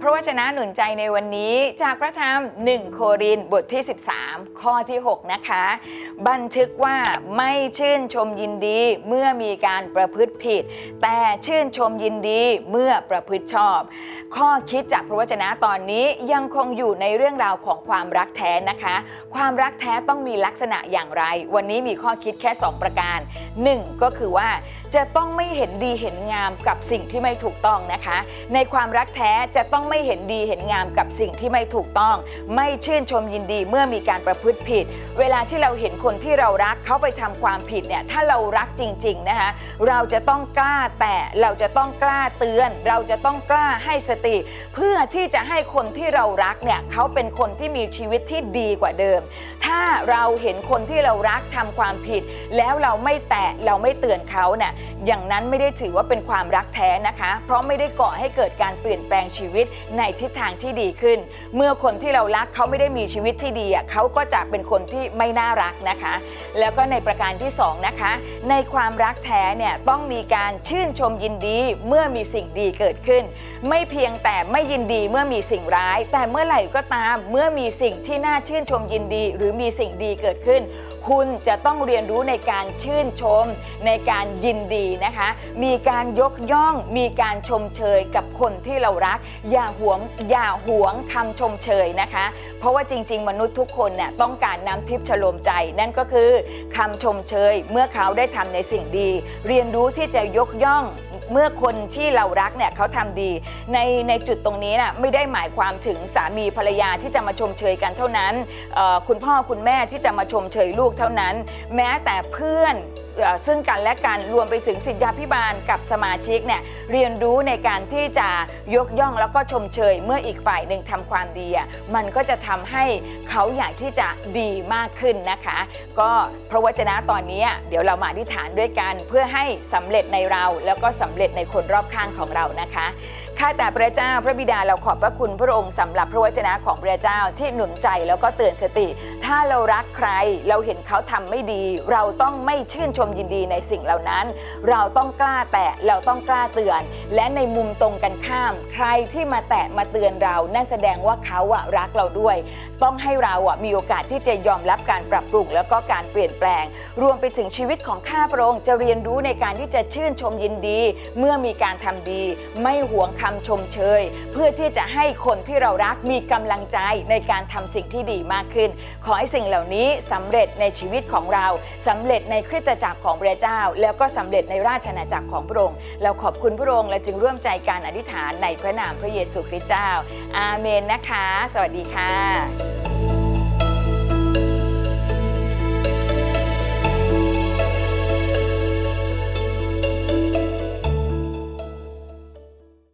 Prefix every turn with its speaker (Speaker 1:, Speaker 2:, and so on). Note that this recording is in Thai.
Speaker 1: พระวจนะหนุนใจในวันนี้จากพระธรรม 1 โครินบทที่ 13 ข้อที่ 6 นะคะ บันทึกว่าไม่ชื่นชมยินดีเมื่อมีการประพฤติผิด แต่ชื่นชมยินดีเมื่อประพฤติชอบ ข้อคิดจากพระวจนะตอนนี้ยังคงอยู่ในเรื่องราวของความรักแท้นะคะ ความรักแท้ต้องมีลักษณะอย่างไร วันนี้มีข้อคิดแค่ 2 ประการ 1 ก็คือว่าจะต้องไม่เห็นดีเห็นงามกับสิ่งที่ไม่ถูกต้องนะคะ ในความรักแท้จะต้องไม่เห็นดีเห็นงามกับสิ่งที่ไม่ถูกต้อง ไม่ชื่นชมยินดีเมื่อมีการประพฤติผิด เวลาที่เราเห็นคนที่เรารักเขาไปทำความผิดเนี่ยถ้าเรารักจริงๆนะคะเราจะต้องกล้าแต่เราจะต้องกล้าเตือน เราจะต้องกล้าให้สติ เพื่อที่จะให้คนที่เรารักเนี่ยเขาเป็นคนที่มีชีวิตที่ดีกว่าเดิม ถ้าเราเห็นคนที่เรารักทำความผิด แล้วเราไม่แตะเราไม่เตือนเขาเนี่ยอย่างนั้นไม่ได้ถือว่าเป็นความรักแท้นะคะ เพราะไม่ได้ก่อให้เกิดการเปลี่ยนแปลงชีวิตในทิศทางที่ดีขึ้น เมื่อคนที่เรารักเขาไม่ได้มีชีวิตที่ดีเขาก็จะเป็นคนที่ไม่น่ารักนะคะ แล้วก็ในประการที่สองนะคะในความรักแท้เนี่ยต้องมีการชื่นชมยินดีเมื่อมีสิ่งดีเกิดขึ้น ไม่เพียงแต่ไม่ยินดีเมื่อมีสิ่งร้าย แต่เมื่อไหร่ก็ตามเมื่อมีสิ่งที่น่าชื่นชมยินดี หรือมีสิ่งดีเกิดขึ้น คุณจะต้องเรียนรู้ในการชื่นชม ในการยินดีนะคะ มีการยกย่อง มีการชมเชยกับคนที่เรารัก อย่าหวงอย่าหวงคำชมเชยนะคะ เพราะว่าจริง ๆ มนุษย์ทุกคนเนี่ยต้องการน้ำทิพย์ฉลมใจ นั่นก็คือคำชมเชยเมื่อเขาได้ทำในสิ่งดี เรียนรู้ที่จะยกย่อง เมื่อคนที่เรารักเนี่ยเขาทำดี ในในจุดตรงนี้นะไม่ได้หมายความถึงสามีภรรยาที่จะมาชมเชยกันเท่านั้น คุณพ่อคุณแม่ที่จะมาชมเชยลูกเท่านั้น แม้แต่เพื่อน ซึ่งกันและกันรวมไปถึงสิทธาพิบาลกับสมาชิกเนี่ยเรียนรู้ในการที่จะยกย่องแล้วก็ชมเชย เมื่ออีกฝ่ายหนึ่งทำความดีอะมันก็จะทำให้เขาอยากที่จะดีมากขึ้นนะคะ ก็พระวจนะตอนนี้เดี๋ยวเรามาอธิษฐานด้วยกันเพื่อให้สำเร็จในเราแล้วก็สำเร็จในคนรอบข้างของเรานะคะ ข้าแต่พระเจ้าพระบิดาเราขอบพระคุณพระองค์สำหรับพระวจนะของพระเจ้าที่หนุนใจแล้วก็เตือนสติ ถ้าเรารักใครเราเห็นเขาทำไม่ดี เราต้องไม่ชื่นชมยินดีในสิ่งเหล่านั้น เราต้องกล้าแตะเราต้องกล้าเตือน และในมุมตรงกันข้าม ใครที่มาแตะมาเตือนเรานั่นแสดงว่าเขาอะรักเราด้วย ต้องให้เราอะมีโอกาสที่จะยอมรับการปรับปรุงแล้วก็การเปลี่ยนแปลง รวมไปถึงชีวิตของข้าพระองค์จะเรียนรู้ในการที่จะชื่นชมยินดี เมื่อมีการทำดี ไม่หวงคำชมเชย เพื่อที่จะให้คนที่เรารักมีกำลังใจในการทำสิ่งที่ดีมากขึ้น ขอให้สิ่งเหล่านี้สำเร็จในชีวิตของเราสำเร็จในคริสตจักรของพระเจ้า แล้วก็สำเร็จในราชอาณาจักรของพระองค์เราขอบคุณพระองค์และจึงร่วมใจการอธิษฐานในพระนามพระเยซูคริสต์เจ้า อาเมนนะคะ สวัสดีค่ะ